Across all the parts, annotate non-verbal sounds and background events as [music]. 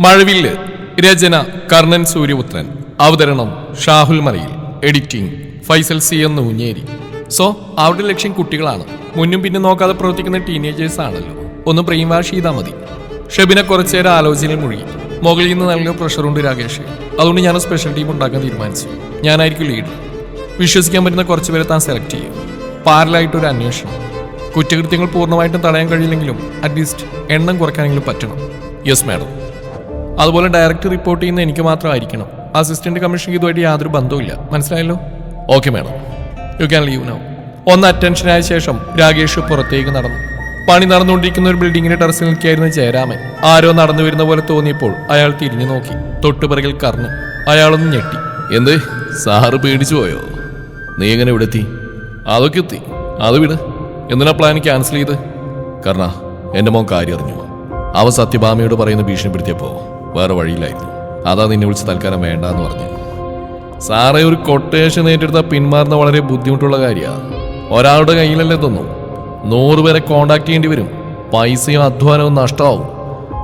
മഴവില്ല് രചന കർണൻ സൂര്യപുത്രൻ. അവതരണം Shahul മറയിൽ editing Faisal C എന്ന് ഊഞ്ഞേരി so അവരുടെ ലക്ഷ്യം കുട്ടികളാണ്? മുന്നും പിന്നും നോക്കാതെ പ്രവർത്തിക്കുന്ന ടീനേജേഴ്സ് ആണല്ലോ. ഒന്ന് ബ്രെയിൻ വാഷ് ചെയ്താൽ മതി. ഷെബിനെ കുറച്ചേരം ആലോചനയിൽ മുഴുകി. മുകളിൽ നിന്ന് നല്ല പ്രഷറുണ്ട് രാകേഷ്. അതുകൊണ്ട് ഞാൻ സ്പെഷ്യൽ ടീം ഉണ്ടാക്കാൻ തീരുമാനിച്ചു. ഞാനായിരിക്കും ലീഡർ വിശ്വസിക്കാൻ പറ്റുന്ന കുറച്ച് പേരെ താൻ സെലക്ട് ചെയ്യും. പാരലായിട്ടൊരു അന്വേഷണം. കുറ്റകൃത്യങ്ങൾ പൂർണമായിട്ടും തടയാൻ കഴിയില്ലെങ്കിലും അറ്റ്ലീസ്റ്റ് എണ്ണം കുറയ്ക്കാനെങ്കിലും പറ്റണം. യെസ് മാഡം അതുപോലെ ഡയറക്റ്റ് റിപ്പോർട്ട് ചെയ്യുന്ന എനിക്ക് മാത്രമായിരിക്കണം. അസിസ്റ്റന്റ് കമ്മീഷണർക്ക് ഇതുമായിട്ട് യാതൊരു ബന്ധവുമില്ല. മനസ്സിലായല്ലോ? Okay madam you can leave now ഒന്ന് അറ്റൻഷനായ ശേഷം രാകേഷ് പുറത്തേക്ക് നടന്നു. പണി നടന്നുകൊണ്ടിരിക്കുന്ന ഒരു ബിൽഡിങ്ങിന്റെ ടെറസിൽ നിൽക്കുകയായിരുന്ന ജയരാമൻ. ആരോ നടന്നു വരുന്ന പോലെ തോന്നിയപ്പോൾ അയാൾ തിരിഞ്ഞു നോക്കി. തൊട്ടുപിറകിൽ കറന്നു അയാളൊന്ന് ഞെട്ടി. എന്ത്? സാറ് പേടിച്ചു പോയോ? നീ എങ്ങനെ ഇവിടെ എത്തി? അതൊക്കെ എത്തി. അത് വിട്. എന്തിനാ പ്ലാൻ ക്യാൻസൽ ചെയ്ത്? കർണ എന്റെ മോൻ കാര്യം അറിഞ്ഞു അവ സത്യഭാമയോട് പറയുന്ന ഭീഷണിപ്പെടുത്തിയപ്പോ വേറെ വഴിയില്ലായിരുന്നു അതാ നിന്നെ വിളിച്ച് തൽക്കാലം വേണ്ടാന്ന് പറഞ്ഞു. സാറേ ഒരു കൊട്ടേഷൻ ഏറ്റെടുത്താൽ പിന്മാറുന്ന വളരെ ബുദ്ധിമുട്ടുള്ള കാര്യമാണ് ഒരാളുടെ കയ്യിലല്ലേ തന്നു. നൂറുപേരെ കോണ്ടാക്ട് ചെയ്യേണ്ടി വരും. പൈസയും അധ്വാനവും നഷ്ടമാവും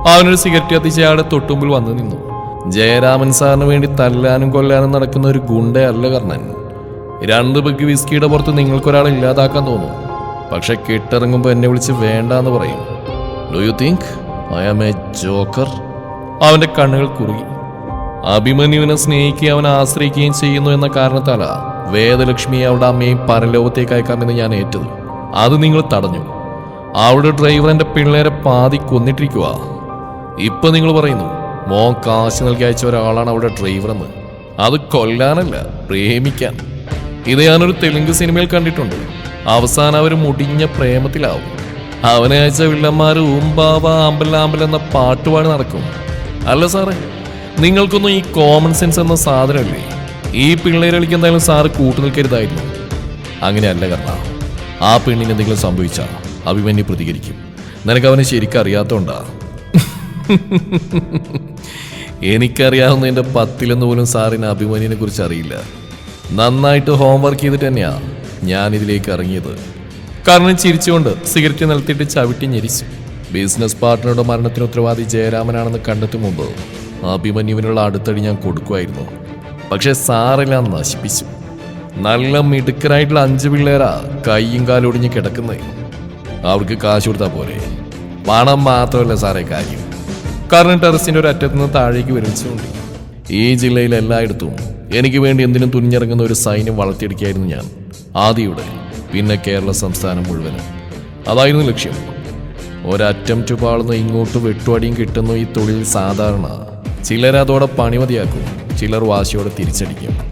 അവനൊരു സിഗരറ്റ് കത്തിച്ച് അയാളുടെ തൊട്ടുമ്പിൽ വന്നു നിന്നു. ജയരാമൻ സാറിന് വേണ്ടി തല്ലാനും കൊല്ലാനും നടക്കുന്ന ഒരു ഗുണ്ടയല്ല കർണൻ. രണ്ട് ബഗ് വിസ്കിയുടെ പുറത്ത് നിങ്ങൾക്കൊരാളെ ഇല്ലാതാക്കാൻ തോന്നും. പക്ഷെ കെട്ടിറങ്ങുമ്പോൾ എന്നെ വിളിച്ച് വേണ്ടെന്ന് പറയും. Do you think I am a joker അവന്റെ കണ്ണുകൾ കുറുകി. അഭിമന്യുവിനെ സ്നേഹിക്കുകയും അവനെ ആശ്രയിക്കുകയും ചെയ്യുന്നു എന്ന കാരണത്താലാ വേദലക്ഷ്മി അവളുടെ അമ്മയും പരലോകത്തേക്ക് അയക്കാമെന്ന് ഞാൻ ഏറ്റത് അത് നിങ്ങൾ തടഞ്ഞു. അവളുടെ ഡ്രൈവർ എന്റെ പിള്ളേരെ പാതി കൊന്നിട്ടിരിക്കുക ഇപ്പൊ നിങ്ങൾ പറയുന്നു മോൻ കാശ് നൽകി അയച്ച ഒരാളാണ് അവളുടെ ഡ്രൈവർ എന്ന്. അത് കൊല്ലാനല്ല പ്രേമിക്കാൻ. ഇത് ഞാനൊരു തെലുങ്ക് സിനിമയിൽ കണ്ടിട്ടുണ്ട്. അവസാനം അവർ മുടിഞ്ഞ പ്രേമത്തിലാവും. അവനെ അയച്ച വില്ലന്മാർ ഊമ്പാവ അമ്പലാമ്പൽ എന്ന പാട്ടുപാടി നടക്കും. അല്ല സാറേ നിങ്ങൾക്കൊന്നും ഈ കോമൺ സെൻസ് എന്ന സാധനമല്ലേ? ഈ പിള്ളേരെ കളിക്ക് എന്തായാലും സാറ് കൂട്ടു നിൽക്കരുതായിരുന്നു. അങ്ങനെയല്ല കർണ ആ പെണ്ണിന് എന്തെങ്കിലും സംഭവിച്ചാ അഭിമന്യു പ്രതികരിക്കും. നിനക്ക് അവനെ ശരിക്കും അറിയാത്തോണ്ടാ. എനിക്കറിയാവുന്നതിന്റെ പത്തിലെന്ന് പോലും സാറിന് അഭിമന്യനെ കുറിച്ച് അറിയില്ല. നന്നായിട്ട് ഹോംവർക്ക് ചെയ്തിട്ട് തന്നെയാ ഞാൻ ഇതിലേക്ക് ഇറങ്ങിയത്. കാരണം ചിരിച്ചുകൊണ്ട് സിഗരറ്റ് നിലത്തിട്ട് ചവിട്ടി ഞെരിച്ചു. ബിസിനസ് പാർട്ട്ണറുടെ മരണത്തിന് ഉത്തരവാദി ജയരാമനാണെന്ന് കണ്ടെത്തും മുമ്പ് അഭിമന്യുവിനുള്ള അടുത്തടി ഞാൻ കൊടുക്കുമായിരുന്നു. പക്ഷെ സാറെല്ലാം നശിപ്പിച്ചു. നല്ല മിടുക്കനായിട്ടുള്ള അഞ്ച് പിള്ളേരാ കൈയും കാലും ഒടിഞ്ഞ് കിടക്കുന്നേ അവർക്ക് കാശ് കൊടുത്താൽ പോരെ. പണം മാത്രമല്ല സാറേ കാര്യം. കാരണം ടെറസിന്റെ ഒരു അറ്റത്ത് നിന്ന് താഴേക്ക് വിരമിച്ചുകൊണ്ട് ഈ ജില്ലയിൽ എല്ലായിടത്തും എനിക്ക് വേണ്ടി എന്തിനും തുനിഞ്ഞിറങ്ങുന്ന ഒരു സൈന്യം വളർത്തിയെടുക്കായിരുന്നു ഞാൻ. ആദ്യയുടെ പിന്നെ കേരള സംസ്ഥാനം മുഴുവനും. അതായിരുന്നു ലക്ഷ്യം. ഒരറ്റംറ്റ് പാളുന്നു ഇങ്ങോട്ട് വെട്ടുവടിയും കിട്ടുന്നു ഈ തൊഴിൽ സാധാരണ. ചിലരതോടെ പണിമതിയാക്കും ചിലർ വാശിയോടെ തിരിച്ചടിക്കും.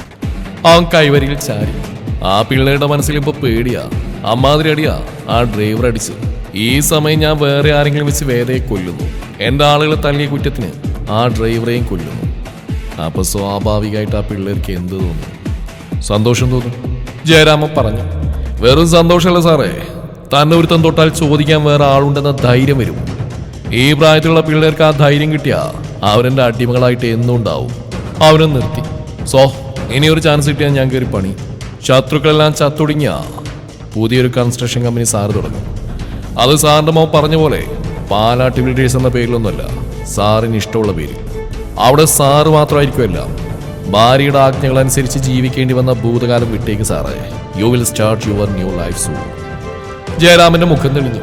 ആ കൈവരിയിൽ ചാരി. ആ പിള്ളേരുടെ മനസ്സിൽ ഇപ്പൊ പേടിയാ. അമ്മാതിരി അടിയാ. ആ ഡ്രൈവർ അടിച്ച്. ഈ സമയം ഞാൻ വേറെ ആരെങ്കിലും വെച്ച് വേദയെ കൊല്ലുന്നു. എന്റെ ആളുകളെ തള്ളിയ കുറ്റത്തിന് ആ ഡ്രൈവറെയും കൊല്ലുന്നു. അപ്പൊ സ്വാഭാവികമായിട്ട് ആ പിള്ളേർക്ക് എന്ത് തോന്നുന്നു സന്തോഷം തോന്നും? ജയരാമ പറഞ്ഞു. വെറും സന്തോഷമല്ല സാറേ. തന്നെ ഒരുത്തം തൊട്ടാൽ ചോദിക്കാൻ വേറെ ആളുണ്ടെന്ന ധൈര്യം വരും. ഈ പ്രായത്തിലുള്ള പിള്ളേർക്ക് ആ ധൈര്യം കിട്ടിയാ അവരെന്റെ അടിമകളായിട്ട് എന്നും ഉണ്ടാവും. അവനും നിർത്തി. സോ ഇനി ഒരു ചാൻസ് കിട്ടിയാൽ ഞാൻ കയറി പണി. ശത്രുക്കളെല്ലാം ചത്തൊടുങ്ങിയ പുതിയൊരു കൺസ്ട്രക്ഷൻ കമ്പനി സാറ് തുടങ്ങും. അത് സാറിന്റെ മോ പറഞ്ഞ പോലെ പാലാട്ടി ബിൽഡേഴ്സ് എന്ന പേരിലൊന്നുമല്ല സാറിന് ഇഷ്ടമുള്ള പേര്. അവിടെ സാറ് മാത്രമായിരിക്കുമല്ല ഭാര്യയുടെ ആജ്ഞകൾ അനുസരിച്ച് ജീവിക്കേണ്ടി വന്ന ഭൂതകാലം വിട്ടേക്ക് സാറേ. You will start your new life soon ജയരാമന്റെ മുഖം തെളിഞ്ഞു.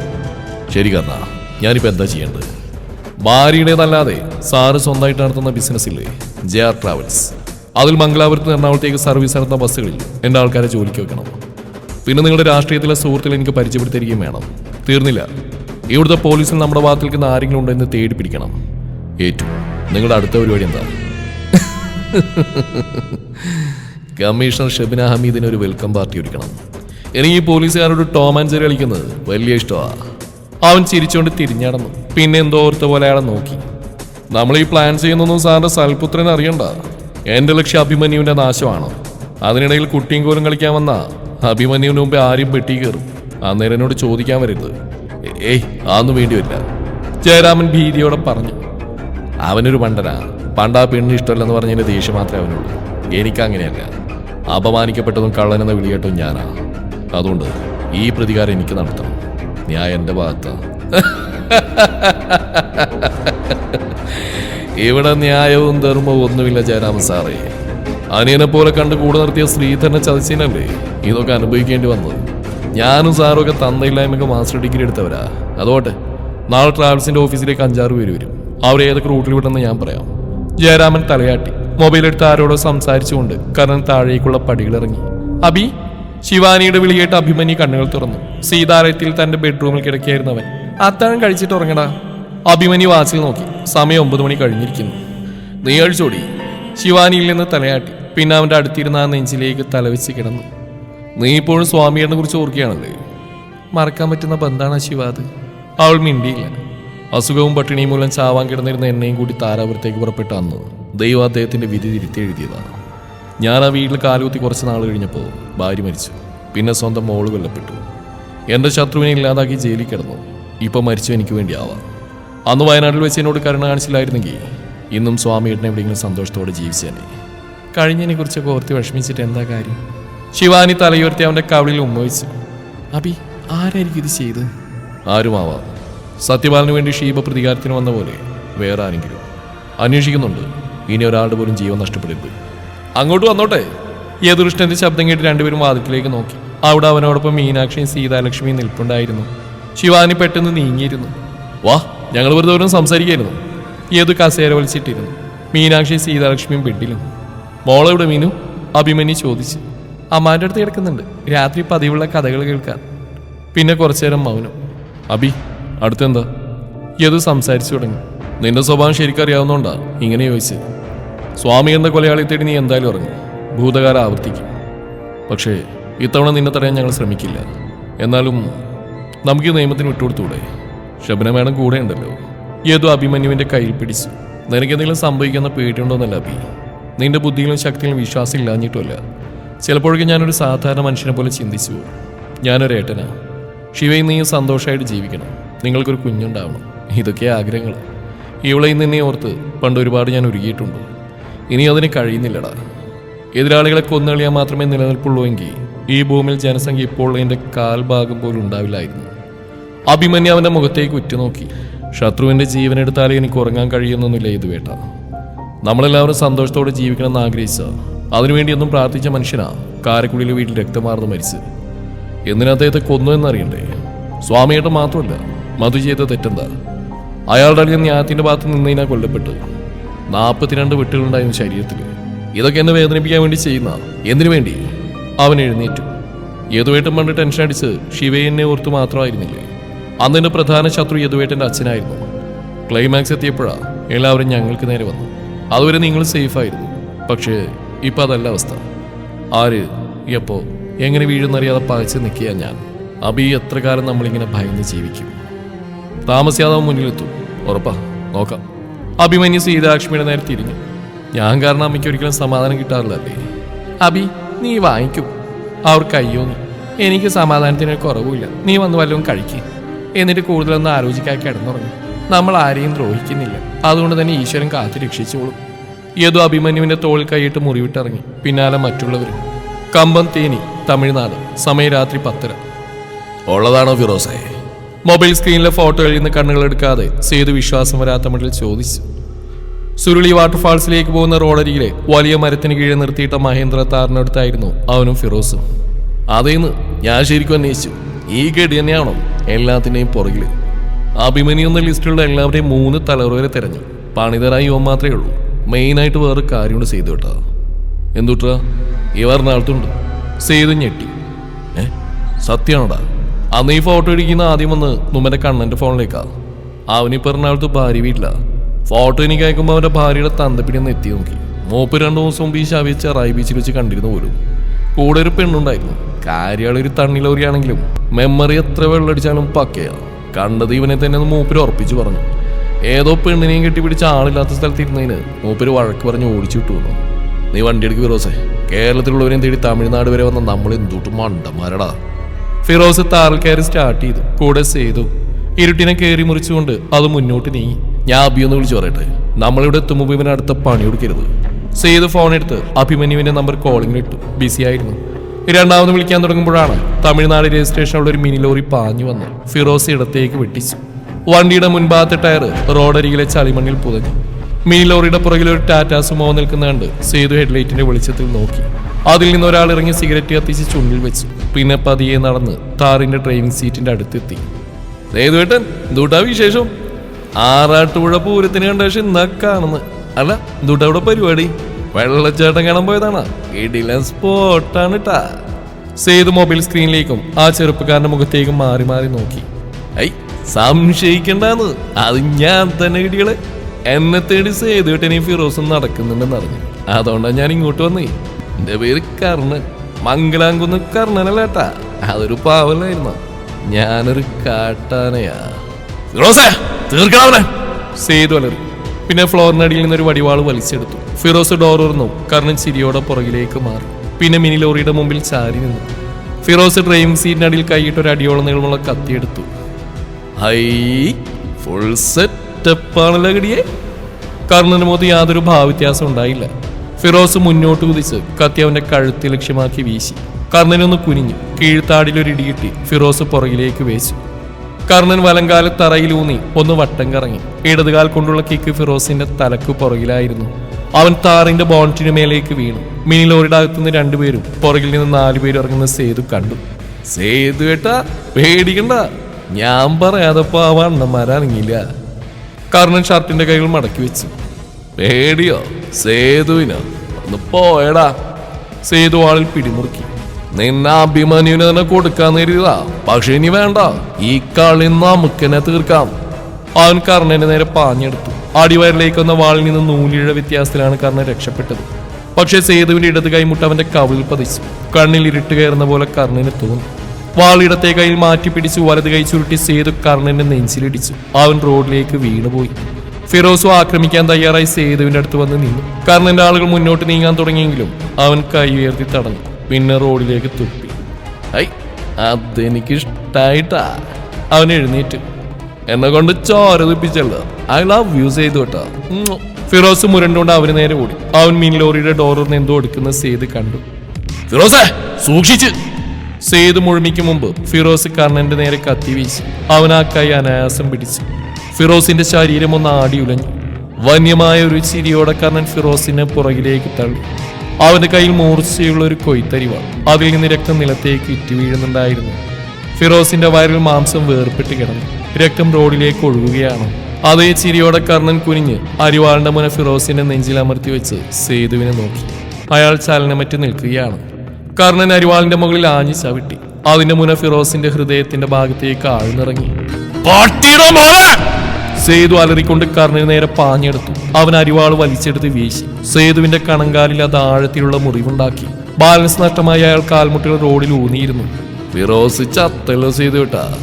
ശരി കന്ന ഞാനിപ്പോ എന്താ ചെയ്യേണ്ടത്? ഭാര്യയുടേതല്ലാതെ സാറ് സ്വന്തമായിട്ട് നടത്തുന്ന ബിസിനസ് ഇല്ലേ? J R travels. അതിൽ മംഗലാപുരത്ത് എറണാകുളത്തേക്ക് സർവീസ് നടത്തുന്ന ബസ്സുകളിൽ എന്റെ ആൾക്കാരെ ജോലിക്ക് വെക്കണം. പിന്നെ നിങ്ങളുടെ രാഷ്ട്രീയത്തിലെ സുഹൃത്തുക്കളെ എനിക്ക് പരിചയപ്പെടുത്തിയിരിക്കുകയും വേണം. തീർന്നില്ല. ഇവിടുത്തെ പോലീസിൽ നമ്മുടെ ഭാഗത്ത് നിൽക്കുന്ന ആരെങ്കിലും ഉണ്ടെന്ന് തേടി പിടിക്കണം. ഏറ്റു നിങ്ങളുടെ അടുത്ത പരിപാടി എന്താ? [laughs] കമ്മീഷണർ ഷെബിന ഹമീദിന് ഒരു വെൽക്കം പാർട്ടി ഒരുക്കണം. എനിക്ക് ഈ പോലീസുകാരോട് ടോം ആൻഡ് ജെറി കളിക്കുന്നത് വലിയ ഇഷ്ടമാണ് അവൻ ചിരിച്ചുകൊണ്ട് തിരിഞ്ഞടന്നു പിന്നെ എന്തോ ഓർത്ത പോലെ അയാളെ നോക്കി. നമ്മൾ ഈ പ്ലാൻ ചെയ്യുന്നൊന്നും സാറിന്റെ സൽപുത്രൻ അറിയണ്ട. എന്റെ ലക്ഷ്യം അഭിമന്യുവിന്റെ നാശമാണോ? അതിനിടയിൽ കുട്ടിയും കോലും കളിക്കാൻ വന്ന അഭിമന്യുവിന് മുമ്പേ ആരും പെട്ടി കയറും. അന്നേരം എന്നോട് ചോദിക്കാൻ വരരുത്. ഏയ് അതൊന്നും വേണ്ടി വരില്ല ജയരാമൻ ഭീതിയോടെ പറഞ്ഞു. അവനൊരു പണ്ടനാ. പണ്ട് ആ പെണ്ണിന് ഇഷ്ടമല്ലെന്ന് പറഞ്ഞതിന്റെ ദേഷ്യം മാത്രമേ അവനുള്ളൂ. എനിക്കങ്ങനെയല്ല. അപമാനിക്കപ്പെട്ടതും കള്ളനെന്ന വിളിയേട്ടും ഞാനാ. അതുകൊണ്ട് ഈ പ്രതികാരം എനിക്ക് നടത്തണം. ഞാൻ എന്റെ ഭാഗത്താ. ഇവിടെ ന്യായവും ധർമ്മവും ഒന്നുമില്ല ജയരാമൻ സാറേ. അനിയനെ പോലെ കണ്ട് കൂടെ നിർത്തിയ ശ്രീധരനെ ചതിച്ചിനല്ലേ ഇതൊക്കെ അനുഭവിക്കേണ്ടി വന്നത്? ഞാനും സാറും ഒക്കെ തന്നയില്ലായ്മയൊക്കെ മാസ്റ്റർ ഡിഗ്രി എടുത്തവരാ. അതോട്ടെ നാളെ ട്രാവൽസിന്റെ ഓഫീസിലേക്ക് അഞ്ചാറ് പേര് വരും. അവർ ഏതൊക്കെ റൂട്ടിൽ വിട്ടെന്ന് ഞാൻ പറയാം. ജയരാമൻ തലയാട്ടി. മൊബൈൽ എടുത്ത് ആരോടോ സംസാരിച്ചുകൊണ്ട് കരൻ താഴേക്കുള്ള പടികളിറങ്ങി. അബി ശിവാനിയുടെ വിളിയേട്ട് അഭിമന്യു കണ്ണുകൾ തുറന്നു. സീതാരത്തിൽ തന്റെ ബെഡ്റൂമിൽ കിടക്കുകയായിരുന്നു അവൻ. അത്താഴം കഴിച്ചിട്ട് ഉറങ്ങടാ. അഭിമന്യു വാച്ചിൽ നോക്കി. സമയം ഒമ്പത് മണി കഴിഞ്ഞിരിക്കുന്നു. നീ കഴിച്ചോടി. ശിവാനിയിൽ നിന്ന് തലയാട്ടി. പിന്നെ അവന്റെ അടുത്തിരുന്ന ആ നെഞ്ചിലേക്ക് തലവെച്ച് കിടന്നു. നീ ഇപ്പോഴും സ്വാമിയെ കുറിച്ച് ഓർക്കുകയാണല്ലേ? മറക്കാൻ പറ്റുന്ന ബന്ധാണ് ശിവാദ് അവൾ മിണ്ടിയില്ല. അസുഖവും പട്ടിണിയും മൂലം ചാവാൻ കിടന്നിരുന്ന എന്നെയും കൂടി താരാപുരത്തേക്ക് പുറപ്പെട്ട അന്ന് ദൈവം വിധി തിരുത്തി എഴുതിയതാണ്. ഞാൻ ആ വീട്ടിൽ കാലുകുത്തി കുറച്ച് നാൾ കഴിഞ്ഞപ്പോൾ ഭാര്യ മരിച്ചു. പിന്നെ സ്വന്തം മോൾ കൊല്ലപ്പെട്ടു. എന്റെ ശത്രുവിനെ ഇല്ലാതാക്കി ജയിലിൽ കിടന്നു. ഇപ്പം മരിച്ചു എനിക്ക് വേണ്ടി ആവാം അന്ന് വയനാട്ടിൽ വെച്ച് എന്നോട് കരുണ കാണിച്ചില്ലായിരുന്നെങ്കിൽ ഇന്നും സ്വാമിയേട്ടനെ എവിടെയെങ്കിലും സന്തോഷത്തോടെ ജീവിച്ചേനെ കഴിഞ്ഞതിനെ കുറിച്ചൊക്കെ ഓർത്ത് വിഷമിച്ചിട്ട് എന്താ കാര്യം? ശിവാനി തലയുയർത്തി അവന്റെ കവിളിൽ ഉമ്മവച്ചു അബി ആരായിരിക്കും ഇത് ചെയ്ത് ആരുമാവാം. സത്യപാലിന് വേണ്ടി ഷീബ പ്രതികാരത്തിന് വന്ന പോലെ വേറെ ആരെങ്കിലും. അന്വേഷിക്കുന്നുണ്ട്. ഇനി ഒരാളുടെ പോലും ജീവൻ നഷ്ടപ്പെടരുത്. അങ്ങോട്ട് വന്നോട്ടെ. യദുഷ്ണന്റെ ശബ്ദം കേട്ട് രണ്ടുപേരും വാതിക്കിലേക്ക് നോക്കി. അവിടെ അവനോടൊപ്പം മീനാക്ഷിയും സീതാലക്ഷ്മിയും നിൽപ്പുണ്ടായിരുന്നു. ശിവാനി പെട്ടെന്ന് നീങ്ങിയിരുന്നു. വാ ഞങ്ങൾ വെറുതെ ഓരോ സംസാരിക്കായിരുന്നു. യദു കസേര വലിച്ചിട്ടിരുന്നു. മീനാക്ഷി സീതാലക്ഷ്മിയും ബെഡിലും. മോളെവിടെ മീനു? അഭിമന്യു ചോദിച്ചു. അമ്മാന്റെ അടുത്ത് കിടക്കുന്നുണ്ട്. രാത്രി പതിവുള്ള കഥകൾ കേൾക്കാൻ. പിന്നെ കുറച്ചു നേരം മൗനം. അബി അടുത്തെന്താ? യദു സംസാരിച്ചു തുടങ്ങി. നിന്റെ സ്വഭാവം ശരിക്കറിയാവുന്നോണ്ടാ ഇങ്ങനെ ചോദിച്ചു സ്വാമി എന്ന കൊലയാളി തേടി നീ എന്തായാലും ഇറങ്ങും. ഭൂതകാലം ആവർത്തിക്കും. പക്ഷേ ഇത്തവണ നിന്നെ തടയാൻ ഞങ്ങൾ ശ്രമിക്കില്ല. എന്നാലും നമുക്ക് ഈ നിയമത്തിന് വിട്ടുകൊടുത്തൂടെ ശബന മേഡം കൂടെ ഉണ്ടല്ലോ. ഏതോ അഭിമന്യുവിന്റെ കയ്യിൽ പിടിച്ചു. നിനക്ക് എന്തെങ്കിലും സംഭവിക്കുന്ന പേടിയുണ്ടോന്നല്ല അഭി. നിന്റെ ബുദ്ധിയിലും ശക്തിയിലും വിശ്വാസം ഇല്ലാഞ്ഞിട്ടുമല്ല. ചിലപ്പോഴൊക്കെ ഞാനൊരു സാധാരണ മനുഷ്യനെ പോലെ ചിന്തിച്ചു. ഞാനൊരു ഏട്ടനാ. ശിവയും നീയും സന്തോഷമായിട്ട് ജീവിക്കണം. നിങ്ങൾക്കൊരു കുഞ്ഞുണ്ടാവണം. ഇതൊക്കെ ആഗ്രഹങ്ങൾ ഇവളെയും നിന്നെ ഓർത്ത് പണ്ട് ഒരുപാട് ഞാൻ ഒരുക്കിയിട്ടുണ്ട്. ഇനി അതിന് കഴിയുന്നില്ലടാ. എതിരാളികളെ കൊന്നുകളിയാൽ മാത്രമേ നിലനിൽപ്പുള്ളൂ എങ്കിൽ ഈ ഭൂമിയിൽ ജനസംഖ്യ ഇപ്പോൾ എന്റെ കാൽഭാഗം പോലും ഉണ്ടാവില്ലായിരുന്നു. അഭിമന്യ അവന്റെ മുഖത്തേക്ക് ഉറ്റുനോക്കി. ശത്രുവിന്റെ ജീവനെടുത്താലേ എനിക്ക് ഉറങ്ങാൻ കഴിയുന്നൊന്നുമില്ല ഇത് വേട്ട. നമ്മളെല്ലാവരും സന്തോഷത്തോടെ ജീവിക്കണമെന്ന് ആഗ്രഹിച്ച അതിനുവേണ്ടി ഒന്നും പ്രാർത്ഥിച്ച മനുഷ്യനാ കാരക്കുടിയിലെ വീട്ടിൽ രക്തമാർന്ന് മരിച്ചത് എന്തിനാ അദ്ദേഹത്തെ കൊന്നു എന്നറിയണ്ടേ? സ്വാമിയേട്ടൻ മാത്രമല്ല മധു ചെയ്ത തെറ്റെന്താ? അയാളുടെ അടിയിൽ ന്യായത്തിന്റെ ഭാഗത്ത് നിന്നതിനാ കൊല്ലപ്പെട്ടു നാൽപ്പത്തിരണ്ട് വെട്ടുകളുണ്ടായിരുന്നു ശരീരത്തിൽ ഇതൊക്കെ എന്നെ വേദനിപ്പിക്കാൻ വേണ്ടി ചെയ്യുന്ന എന്തിനു വേണ്ടി? അവൻ എഴുന്നേറ്റു. യദുവേട്ടൻ പണ്ട് ടെൻഷൻ അടിച്ച് ശിവയെന്നെ ഓർത്ത് മാത്രമായിരുന്നില്ലേ? അന്ന് എന്റെ പ്രധാന ശത്രു യദുവേട്ടന്റെ അച്ഛനായിരുന്നു. ക്ലൈമാക്സ് എത്തിയപ്പോഴാണ് എല്ലാവരും ഞങ്ങൾക്ക് നേരെ വന്നു. അതുവരെ നിങ്ങൾ സേഫായിരുന്നു പക്ഷേ ഇപ്പം അതല്ല അവസ്ഥ. ആര് എപ്പോ എങ്ങനെ വീഴുന്നറിയാതെ പകച്ച് നിൽക്കുക ഞാൻ? അബി എത്ര കാലം നമ്മളിങ്ങനെ ഭയന്ന് ജീവിക്കും? താമസിയാതെ മുന്നിലെത്തും. ഉറപ്പാ നോക്കാം. അഭിമന്യു സീതാലക്ഷ്മിയുടെ നേരെ തിരിഞ്ഞു. ഞാൻ കാരണം അമ്മയ്ക്ക് ഒരിക്കലും സമാധാനം കിട്ടാറില്ലല്ലേ അഭി നീ വാങ്ങിക്കും. അവർ കയ്യോന്നു എനിക്ക് സമാധാനത്തിന് കുറവുമില്ല. നീ വന്ന് വല്ലതും കഴിക്കുക എന്നിട്ട് കൂടുതലൊന്നും ആലോചിക്കാൻ കിടന്നുറങ്ങി. നമ്മൾ ആരെയും ദ്രോഹിക്കുന്നില്ല. അതുകൊണ്ട് തന്നെ ഈശ്വരൻ കാത്തു രക്ഷിച്ചോളും. ഏതോ അഭിമന്യുവിന്റെ തോൾ കൈയിട്ട് മുറിവിട്ടിറങ്ങി. പിന്നാലെ മറ്റുള്ളവരും കമ്പം തേനി തമിഴ്നാട് സമയം രാത്രി പത്തര. ഉള്ളതാണോ ഫിറോസേ? മൊബൈൽ സ്ക്രീനിലെ ഫോട്ടോയിൽ നിന്ന് കണ്ണുകൾ എടുക്കാതെ സേതു വിശ്വാസം വരാത്ത മട്ടിൽ ചോദിച്ചു. സുരുളി വാട്ടർഫാൾസിലേക്ക് പോകുന്ന റോഡരികിലെ വലിയ മരത്തിന് കീഴെ നിർത്തിയിട്ട മഹേന്ദ്ര താറിനടുത്തായിരുന്നു അവനും ഫിറോസും. അതേന്ന് ഞാൻ ശരിക്കും അന്വേഷിച്ചു. ഈ ഗഡി തന്നെയാണോ എല്ലാത്തിന്റെയും പുറകിൽ അഭിമന്യു എന്ന ലിസ്റ്റിലുള്ള എല്ലാവരെയും മൂന്ന് തലവറ വരെ തിരഞ്ഞു. പണിതരായി യോൻ മാത്രമേ ഉള്ളൂ. മെയിനായിട്ട് വേറെ കാര്യമുണ്ട് സേതു കേട്ടോ. എന്തുട്ടാ? ഇവർ നാളത്തുണ്ട് സേതു ഞെട്ടി. ഏ? സത്യമാണോടാ അന്ന് ഈ ഫോട്ടോ എടുക്കുന്ന ആദ്യം വന്ന് നുമ്മന്റെ കണ്ണന്റെ ഫോണിലേക്കാ അവനിപ്പോ എറണാകുളത്ത് ഭാര്യ വീട്ടില. ഫോട്ടോ എനിക്ക് അയക്കുമ്പോൾ അവന്റെ ഭാര്യയുടെ തന്തപ്പിടി എത്തി നോക്കി. മൂപ്പ് രണ്ടു ദിവസം മുമ്പ് ഈ ശവി ചെറായി ബീച്ചിൽ വെച്ച് കണ്ടിരുന്നു പോലും കൂടെ ഒരു പെണ്ണുണ്ടായിരുന്നു. കാര്യാളൊരു തണ്ണിലോറിയാണെങ്കിലും മെമ്മറി എത്ര വെള്ളടിച്ചാലും പക്കയാ. കണ്ടത് ഇവനെ തന്നെ ഒന്ന് മൂപ്പര് ഉറപ്പിച്ചു പറഞ്ഞു. ഏതോ പെണ്ണിനെയും കെട്ടിപ്പിടിച്ച ആളില്ലാത്ത സ്ഥലത്ത് ഇരുന്നതിന് മൂപ്പര് വഴക്ക് പറഞ്ഞ് ഓടിച്ചു വിട്ടു വന്നു. നീ വണ്ടി എടുക്ക് ഫിറോസേ. കേരളത്തിലുള്ളവരെയും തേടി തമിഴ്നാട് വരെ വന്ന നമ്മൾ എന്തുട്ടും മണ്ടന്മാരടാ. ഫിറോസ് താറിൽ കയറി സ്റ്റാർട്ട് ചെയ്തു. കൂടെ ചെയ്തു ഇരുട്ടിനെ കയറി മുറിച്ചുകൊണ്ട് അത് മുന്നോട്ട് നീങ്ങി. ഞാൻ അഭിയൊന്ന് വിളിച്ചു പറയട്ടെ. നമ്മളിവിടെ എത്തുമ്പോൾ അടുത്ത പണി കൊടുക്കരുത്. സെയ്ത് ഫോൺ എടുത്ത് അഭിമന്യുവിന്റെ നമ്പർ കോളിംഗിൽ ഇട്ടു. ബിസി ആയിരുന്നു. രണ്ടാമത് വിളിക്കാൻ തുടങ്ങുമ്പോഴാണ് തമിഴ്നാട് രജിസ്ട്രേഷനുള്ള ഒരു മിനി ലോറി പാഞ്ഞു വന്ന് ഫിറോസ് ഇടത്തേക്ക് വെട്ടിച്ചു. വണ്ടിയുടെ മുൻഭാഗത്തെ ടയർ റോഡരികിലെ ചളിമണ്ണിൽ പുതഞ്ഞു. മിനി ലോറിയുടെ പുറകിൽ ഒരു ടാറ്റാ സുമോ നിൽക്കുന്ന സേതു ഹെഡ്ലൈറ്റിന്റെ വെളിച്ചത്തിൽ നോക്കി. അതിൽ നിന്ന് ഒരാൾ ഇറങ്ങി സിഗരറ്റ് കത്തിച്ച് ചുണ്ടിൽ വെച്ചു. പിന്നെ പതിയെ നടന്ന് താറിന്റെ ഡ്രൈവിംഗ് സീറ്റിന്റെ അടുത്തെത്തി. സേതുവേട്ടൻ എന്തുട്ടാ വിശേഷം? ആറാട്ടുപുഴ പൂരത്തിന് കണ്ട ശേഷം നക്കാണെന്ന് അല്ല എന്തുട്ടാ അവിടെ പരിപാടി? വെള്ളച്ചാട്ടം കാണാൻ പോയതാണോ? ഇടില സ്പോട്ടാണ് ട്ടാ. സേതു മൊബൈൽ സ്ക്രീനിലേക്കും ആ ചെറുപ്പക്കാരന്റെ മുഖത്തേക്കും മാറി മാറി നോക്കി. ഐ സംശയിക്കണ്ടെന്ന്. അത് ഞാൻ തന്നെ ഇടികൾ. എന്നെ തേടി സേതുവേട്ടനെയും ഫിറോസും നടക്കുന്നുണ്ടെന്ന് അറിഞ്ഞു. അതുകൊണ്ടാണ് ഞാൻ ഇങ്ങോട്ട് വന്നേ. എന്റെ പേര് കർണൻ. മംഗലാംകുന്ന് കർണനല്ലേട്ടാ അതൊരു പാവലായിരുന്നു. ഞാനൊരു കാട്ടാനയാ. തീർക്കണവനെ സേതു അലറി. പിന്നെ ഫ്ലോറിനടിയിൽ നിന്നൊരു വടിവാൾ വലിച്ചെടുത്തു. ഫിറോസ് ഡോർ ഉറന്നു കർണൻ ചിരിയോടെ പുറകിലേക്ക് മാറി. പിന്നെ മിനി ലോറിയുടെ മുമ്പിൽ ചാരി നിന്നു. ഫിറോസ് ഡ്രൈവിംഗ് സീറ്റിനടിയിൽ കൈയിട്ട് ഒരു അടിയോളം നീളമുള്ള കത്തിയെടുത്തു ഹൈ ഫുൾ സെറ്റപ്പാണല്ലോ ഗടിയെ കർണന് മുഖത്ത് യാതൊരു ഭാവവ്യത്യാസം ഉണ്ടായില്ല. ഫിറോസ് മുന്നോട്ട് കുതിച്ച് കത്തി അവന്റെ കഴുത്തി ലക്ഷ്യമാക്കി വീശി. കർണനൊന്ന് കുനിഞ്ഞു കീഴ്ത്താടിലൊരിടിയിട്ടി ഫിറോസ് പുറകിലേക്ക് വേച്ചു. കർണൻ വലങ്കാല തറയിലൂന്നി ഒന്ന് വട്ടം കറങ്ങി. ഇടതുകാൽ കൊണ്ടുള്ള കിക്ക് ഫിറോസിന്റെ തലക്ക് പുറകിലായിരുന്നു. അവൻ താറിന്റെ ബോണ്ടിന് മേലേക്ക് വീണു. മിനി ലോറിയുടെ അകത്തുനിന്ന് രണ്ടുപേരും പുറകിൽ നിന്ന് നാലുപേരും ഇറങ്ങുന്ന സേതു കണ്ടു. സേതു ഏട്ടാ പേടിക്കണ്ട. ഞാൻ പറയാതെ ആ വണ്ണന്മാരറിങ്ങില്ല കർണൻ ഷർട്ടിന്റെ കൈകൾ മടക്കി വെച്ചു. പേടിയോ? സേതുവിനോ. ഒന്ന് പോയടാ. സേതു ആളിൽ പിടിമുറുക്കി. നിന്നെ അഭിമന്യുവിന് തന്നെ കൊടുക്കാൻ നേരിയതാ പക്ഷെ ഇനി വേണ്ട. ഈ കളി നമുക്കെന്നെ തീർക്കാം. അവൻ കർണന്റെ നേരെ പാഞ്ഞെടുത്തു. അടിവയറിലേക്ക് വന്ന വാളിൽ നിന്ന് നൂലിഴ വ്യത്യാസത്തിലാണ് കർണൻ രക്ഷപ്പെട്ടത്. പക്ഷേ സേതുവിന്റെ ഇടത് കൈമുട്ട് അവന്റെ കവിളിൽ പതിച്ചു. കണ്ണിൽ ഇരുട്ട് കയറുന്ന പോലെ കർണന് തോന്നി. വാളിടത്തെ കയ്യിൽ മാറ്റി പിടിച്ചു വലത് കൈ ചുരുട്ടി സേതു കർണന്റെ നെഞ്ചിലിടിച്ചു. അവൻ റോഡിലേക്ക് വീണുപോയി. ഫിറോസു ആക്രമിക്കാൻ തയ്യാറായി സേതുവിന്റെ അടുത്ത് വന്ന് നിന്നു. കർണന്റെ ആളുകൾ മുന്നോട്ട് നീങ്ങാൻ തുടങ്ങിയെങ്കിലും അവൻ കൈ ഉയർത്തി തടഞ്ഞു. പിന്നെ റോഡിലേക്ക് തുപ്പി. ഐ അതെനിക്ക് ഇഷ്ടായിട്ടാ അവൻ എഴുന്നേറ്റ്. എന്നെ കൊണ്ട് ചോര ഐ ലവ് യൂസ് ചെയ്തു കേട്ടോ. ഫിറോസ് മുരണ്ടുകൊണ്ട് അവന് നേരെ ഓടി. അവൻ മീൻ ലോറിയുടെ ഡോറിൽ നിന്ന് എന്തോ എടുക്കുന്ന സേതു കണ്ടു. ഫിറോസേ സൂക്ഷിച്ച്. സേതു മുഴുമിക്ക് മുമ്പ് ഫിറോസ് കർണന്റെ നേരെ കത്തി വീശി. അവൻ ആ കൈ അനായാസം പിടിച്ചു. ഫിറോസിന്റെ ശരീരം ഒന്ന് ആടി ഉലഞ്ഞു. വന്യമായ ഒരു ചിരിയോടെ കർണൻ ഫിറോസിനെ പുറകിലേക്ക് തള്ളി. അവന്റെ കയ്യിൽ മൂർച്ചയുള്ള ഒരു കൊയ്ത്തരിവാൾ അതിൽ നിന്ന് രക്തം നിലത്തേക്ക് ഇറ്റി വീഴുന്നുണ്ടായിരുന്നു. ഫിറോസിന്റെ വയറിൽ മാംസം വേർപെട്ട് കിടന്നു. രക്തം റോഡിലേക്ക് ഒഴുകുകയാണ്. അതേ ചിരിയോടെ കർണൻ കുനിഞ്ഞ് അരിവാളിന്റെ മുന ഫിറോസിന്റെ നെഞ്ചിൽ അമർത്തി വെച്ച് സേതുവിനെ നോക്കി. അയാൾ ചലനമറ്റ് നിൽക്കുകയാണ്. കർണൻ അരിവാളിന്റെ മുകളിൽ ആഞ്ഞു ചവിട്ടി. അതിന്റെ മുന ഫിറോസിന്റെ ഹൃദയത്തിന്റെ ഭാഗത്തേക്ക് ആഴ്ന്നിറങ്ങി! സേതു അലറിക്കൊണ്ട് കർണന് നേരെ പാഞ്ഞെടുത്തു. അവൻ അരിവാൾ വലിച്ചെടുത്ത് വീശി. സേതുവിന്റെ കണങ്കാലിൽ അത് ആഴത്തിലുള്ള മുറിവുണ്ടാക്കി. ബാലൻസ് നഷ്ടമായി അയാൾ കാൽമുട്ടുകൾ റോഡിൽ ഊന്നിയിരുന്നു. ഫിറോസ് ചത്തല്ലോ സേതു കേട്ടാ.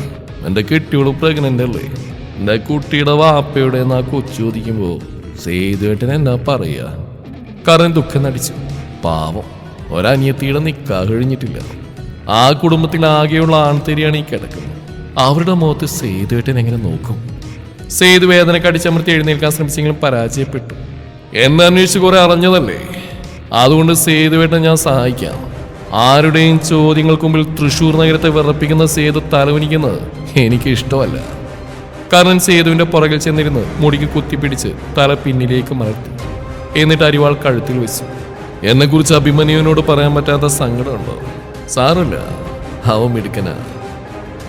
എന്റെ കെട്ടിയോൾ പ്രഗ്നന്റ് അല്ലേ? എന്റെ കുട്ടിയുടെ വാപ്പയുടെ ആ കൊച്ചു ചോദിക്കുമ്പോ സേതുവേട്ടൻ എന്നാ പറയാ? കർണൻ ദുഃഖം നടിച്ചു. പാവം. ഒരനിയത്തിയുടെ നിക്കാ കഴിഞ്ഞിട്ടില്ല. ആ കുടുംബത്തിൽ ആകെയുള്ള ആൺതരിയാണ് ഈ കിടക്കുന്നത്. അവരുടെ മുഖത്ത് സേതുവേട്ടൻ എങ്ങനെ നോക്കും? സേതു വേദന കടിച്ചമർത്തി എഴുന്നേൽക്കാൻ ശ്രമിച്ചെങ്കിലും പരാജയപ്പെട്ടു. എന്നന്വേഷിച്ച് കുറെ അറിഞ്ഞതല്ലേ? അതുകൊണ്ട് സേതുവേട്ടൻ ഞാൻ സഹായിക്കാം. ആരുടെയും ചോദ്യങ്ങൾക്ക് മുമ്പിൽ തൃശൂർ നഗരത്തെ വിറപ്പിക്കുന്ന സേതു തലവനിക്കുന്നത് എനിക്ക് ഇഷ്ടമല്ല. കാരണം സേതുവിന്റെ പുറകിൽ ചെന്നിരുന്ന് മുടിക്ക് കുത്തിപ്പിടിച്ച് തല പിന്നിലേക്ക് മലർത്തി. എന്നിട്ട് അരിവാൾ കഴുത്തിൽ വെച്ചു. എന്നെ കുറിച്ച് അഭിമന്യുവിനോട് പറയാൻ പറ്റാത്ത സങ്കടമുണ്ടോ? സാറല്ല അവൻ മിടുക്കനാ.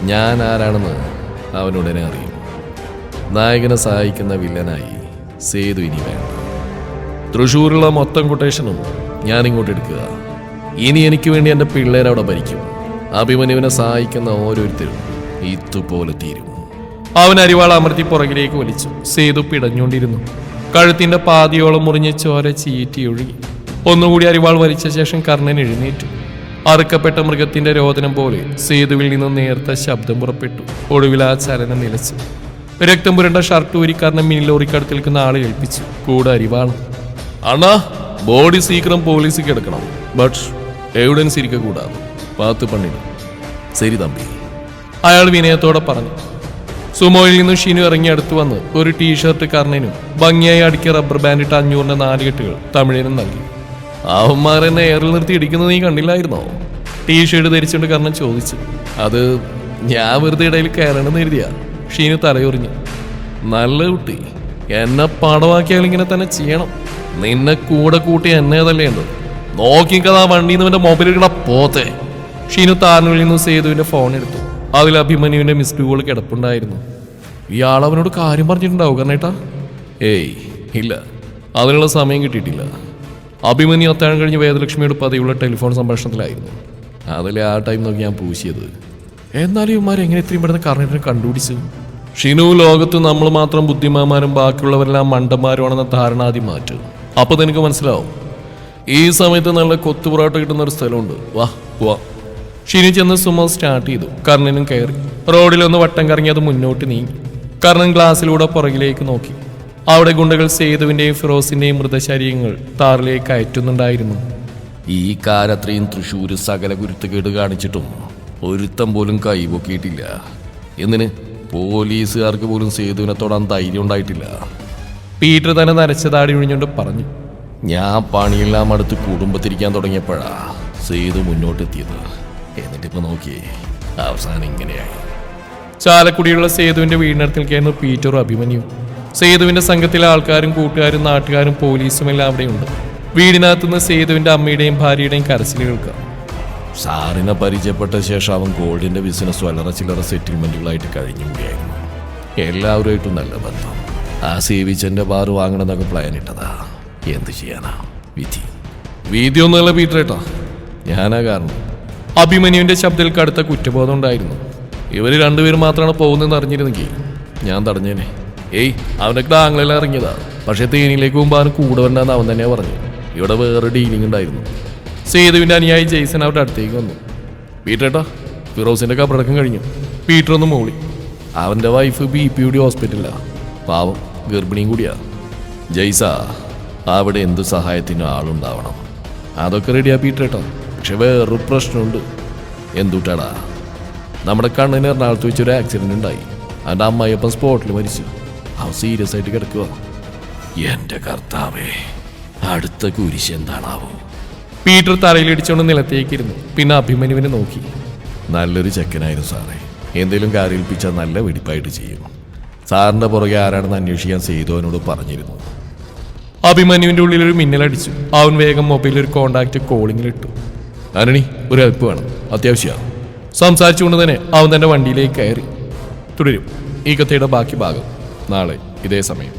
ഞാൻ ആരാണെന്ന് അവനുടനെ അറിയും. നായകനെ സഹായിക്കുന്ന വില്ലനായി സേതു ഇനി വേണ്ട. തൃശ്ശൂരുള്ള മൊത്തം കൊട്ടേഷനും ഞാൻ ഇങ്ങോട്ട് എടുക്കുക. ഇനി എനിക്ക് വേണ്ടി എന്റെ പിള്ളേരവിടെ ഭരിക്കും. അഭിമന്യുവിനെ സഹായിക്കുന്ന ഓരോരുത്തരും ഇതുപോലെ തീരും. അവൻ അരിവാൾ അമർത്തി പുറകിലേക്ക് വലിച്ചു. സേതു പിടഞ്ഞുകൊണ്ടിരുന്നു. കഴുത്തിന്റെ പാതിയോളം മുറിഞ്ഞ് ചോര ചീറ്റി ഒഴുകി ഒന്നുകൂടി അരിവാൾ വലിച്ച ശേഷം കർണൻ എഴുന്നേറ്റു. അറുക്കപ്പെട്ട മൃഗത്തിന്റെ രോദനം പോലെ സേതുവിൽ നിന്ന് നേർത്ത ശബ്ദം പുറപ്പെട്ടു. ഒടുവിൽ ആ ചലനം നിലച്ചു. രക്തം പുരണ്ട ഷർട്ട് ഊരി കർണൻ മിനി ലോറിക്കടുത്ത് നിൽക്കുന്ന ആളെ ഏൽപ്പിച്ചു. കൂടെ അരിവാണ് അണ്ണാ ബോഡി സീക്രം പോലീസിൽ കിടക്കണം. ബട്ട് എവിഡൻസ് ഇരിക്ക കൂടാതെ. പാത്ത് പണിടും. ശരി തമ്പി. അയാൾ വിനയത്തോടെ പറഞ്ഞു. സുമോയിൽ നിന്നും ഷിനു ഇറങ്ങി അടുത്ത് വന്ന് ഒരു ടീഷർട്ട് കർണനും ഭംഗിയായി അടുക്കിയ റബ്ബർ ബാൻഡിട്ട് അഞ്ഞൂറിന്റെ നാല് കെട്ടുകൾ തമിഴിനും നൽകി. അവന്മാരെന്നെ എയറിൽ നിർത്തി ഇടിക്കുന്നത് നീ കണ്ടില്ലായിരുന്നോ? ടീഷർട്ട് ധരിച്ചുകൊണ്ട് കർണൻ ചോദിച്ചു. അത് ഞാൻ വെറുതെ ഇടയിൽ കയറണമെന്ന് എഴുതിയ ഷീന് തലയൊറിഞ്ഞു. നല്ല കുട്ടി. എന്നെ പടവാക്കിയാൽ ഇങ്ങനെ തന്നെ ചെയ്യണം. നിന്നെ കൂടെ കൂട്ടി എന്നെ തല്ലേണ്ടത് നോക്കിക്കതാ വണ്ടിയിൽ നിന്ന് മൊബൈലിൽ കിട പോത്തെ. ഷീനു താറിനുള്ളിൽ നിന്ന് സേതുവിന്റെ ഫോൺ എടുത്തു. അതിൽ അഭിമന്യുവിന്റെ മിസ്ഡ് കോൾ കിടപ്പുണ്ടായിരുന്നു. ഇയാൾ അവനോട് കാര്യം പറഞ്ഞിട്ടുണ്ടാവും കർണേട്ടാ? ഏയ് ഇല്ല. അതിനുള്ള സമയം കിട്ടിയിട്ടില്ല. അഭിമന്യു അത്താഴം കഴിഞ്ഞ് വേദലക്ഷ്മിയോട് പതിയുള്ള ടെലിഫോൺ സംഭാഷണത്തിലായിരുന്നു. അതിലെ ആ ടൈം നോക്കി ഞാൻ പൂശിയത്. എന്നാലും ഇവന്മാർ എങ്ങനെ ഇത്രയും പെട്ടെന്ന് കർണേറ്റിനെ കണ്ടുപിടിച്ചു? ഷിനു ലോകത്ത് നമ്മൾ മാത്രം ബുദ്ധിമാന്മാരും ബാക്കിയുള്ളവരെല്ലാം മണ്ടന്മാരുമാണെന്ന ധാരണ ആദ്യം മാറ്റും. അപ്പൊ നിനക്ക് മനസ്സിലാവും. ഈ സമയത്ത് നല്ല കൊത്തുപുറോട്ട കിട്ടുന്ന ഒരു സ്ഥലമുണ്ട്. വാ വാ ഷിനു ചെന്ന് സുമ സ്റ്റാർട്ട് ചെയ്തു. കർണനും കയറി. റോഡിലൊന്ന് വട്ടം കറങ്ങി അത് മുന്നോട്ട് നീങ്ങി. കർണൻ ഗ്ലാസ്സിലൂടെ പുറകിലേക്ക് നോക്കി. അവിടെ ഗുണ്ടകൾ സേതുവിന്റെയും ഫിറോസിന്റെയും മൃതശരീരങ്ങൾ താറിലേക്ക് അയറ്റുന്നുണ്ടായിരുന്നു. ഈ കാലത്രയും തൃശ്ശൂര് സകല കുരുത്തുകേട് കാണിച്ചിട്ടും ഒരുത്തം പോലും കൈപൊക്കിയിട്ടില്ല എന്തിന്? പോലീസുകാർക്ക് പോലും സേതുവിനെ തൊടാൻ ധൈര്യം ഉണ്ടായിട്ടില്ല. പീറ്റർ തന്നെ നരച്ചതാടി ഒഴിഞ്ഞുകൊണ്ട് പറഞ്ഞു. ഞാൻ പണിയെല്ലാം അടുത്ത് കുടുംബത്തിരിക്കാൻ തുടങ്ങിയപ്പോഴാ സേതു മുന്നോട്ടെത്തിയത്. എന്നിട്ടിപ്പോ നോക്കിയേ അവസാനം ഇങ്ങനെയായി. ചാലക്കുടിയുള്ള സേതുവിന്റെ വീടിനടുത്ത് നിൽക്കുകയായിരുന്നു പീറ്ററും അഭിമന്യു. സേതുവിന്റെ സംഘത്തിലെ ആൾക്കാരും കൂട്ടുകാരും നാട്ടുകാരും പോലീസും എല്ലാം അവിടെയുണ്ട്. വീടിനകത്തുനിന്ന് സേതുവിന്റെ അമ്മയുടെയും ഭാര്യയുടെയും കരച്ചിൽ കേൾക്കാം. സാറിനെ പരിചയപ്പെട്ട ശേഷം അവൻ ഗോൾഡിന്റെ ബിസിനസ് വളരെ ചില്ലറ സെറ്റിൽമെന്റുകളായിട്ട് കഴിഞ്ഞുകൂടിയായിരുന്നു എല്ലാവരുമായിട്ടും നല്ല ബന്ധം. ആ സേവിച്ചന്റെ ബാർ വാങ്ങണമെന്നൊക്കെ പ്ലാൻ ഇട്ടതാ. എന്ത് ചെയ്യാനാ? വിധി. വിധി ഒന്നുമല്ല ഏട്ടാ. ഞാനാ കാരണം. അഭിമന്യുവിന്റെ ശബ്ദത്തിൽ കടുത്ത കുറ്റബോധം ഉണ്ടായിരുന്നു. ഇവർ രണ്ടുപേരും മാത്രമാണ് പോകുന്നതെന്ന് അറിഞ്ഞിരുന്നെങ്കിൽ ഞാൻ തടഞ്ഞേനെ. ഏയ് അവനൊക്കെ ആംഗ്ലെല്ലാം ഇറങ്ങിയതാ. പക്ഷേ തേനിയിലേക്ക് അവന് കൂടെ വരണ്ടെന്ന് അവൻ തന്നെ പറഞ്ഞു. ഇവിടെ വേറെ ഡീലിംഗ് ഉണ്ടായിരുന്നു. സേതുവിന്റെ അനുയായി ജെയ്സൺ അവരുടെ അടുത്തേക്ക് വന്നു. പീറ്റർ ഫിറോസിന്റെ കബറടക്കം കഴിഞ്ഞു. പീറ്റർ ഒന്ന് മൂളി. അവന്റെ വൈഫ് ബി പി യുടെ ഹോസ്പിറ്റലിലാണ് പാവം ഗർഭിണിയും കൂടിയാ. ജയ്സ അവിടെ എന്ത് സഹായത്തിനും ആളുണ്ടാവണം? അതൊക്കെ റെഡിയാ പീറ്റർ ഏട്ടാ പക്ഷെ വേറൊരു പ്രശ്നമുണ്ട്. എന്തുട്ടാടാ? നമ്മുടെ കണ്ണിന് എറണാകുളത്ത് വെച്ചൊരു ആക്സിഡന്റ് ഉണ്ടായി. അവന്റെ അമ്മായിയപ്പം സ്പോട്ടിൽ മരിച്ചു. അവൻ സീരിയസ് ആയിട്ട് കിടക്കുക എന്റെ കർത്താവേ അടുത്ത കുരിശ് എന്താണാവോ? പീറ്റർ തറയിലിടിച്ചുകൊണ്ട് നിലത്തേക്കിരുന്നു. പിന്നെ അഭിമന്യുവിനെ നോക്കി. നല്ലൊരു ചെക്കനായിരുന്നു സാറേ. എന്തെങ്കിലും കാര്യേൽപ്പിച്ചാൽ നല്ല വെടിപ്പായിട്ട് ചെയ്യും. സാറിന്റെ പുറകെ ആരാണെന്ന് അന്വേഷിക്കാൻ സേതുവിനോട് പറഞ്ഞിരുന്നു. അഭിമന്യുവിന്റെ ഉള്ളിൽ ഒരു മിന്നലടിച്ചു. അവൻ വേഗം മൊബൈലിൽ ഒരു കോണ്ടാക്ട് കോളിങ്ങിലിട്ടു ആനണി ഒരു ഹെൽപ്പ് വേണം. അത്യാവശ്യമാണ് സംസാരിച്ചുകൊണ്ട് തന്നെ അവൻ തന്റെ വണ്ടിയിലേക്ക് കയറി. തുടരും. ഈ കഥയുടെ ബാക്കി ഭാഗം. നാളെ ഇതേ സമയം.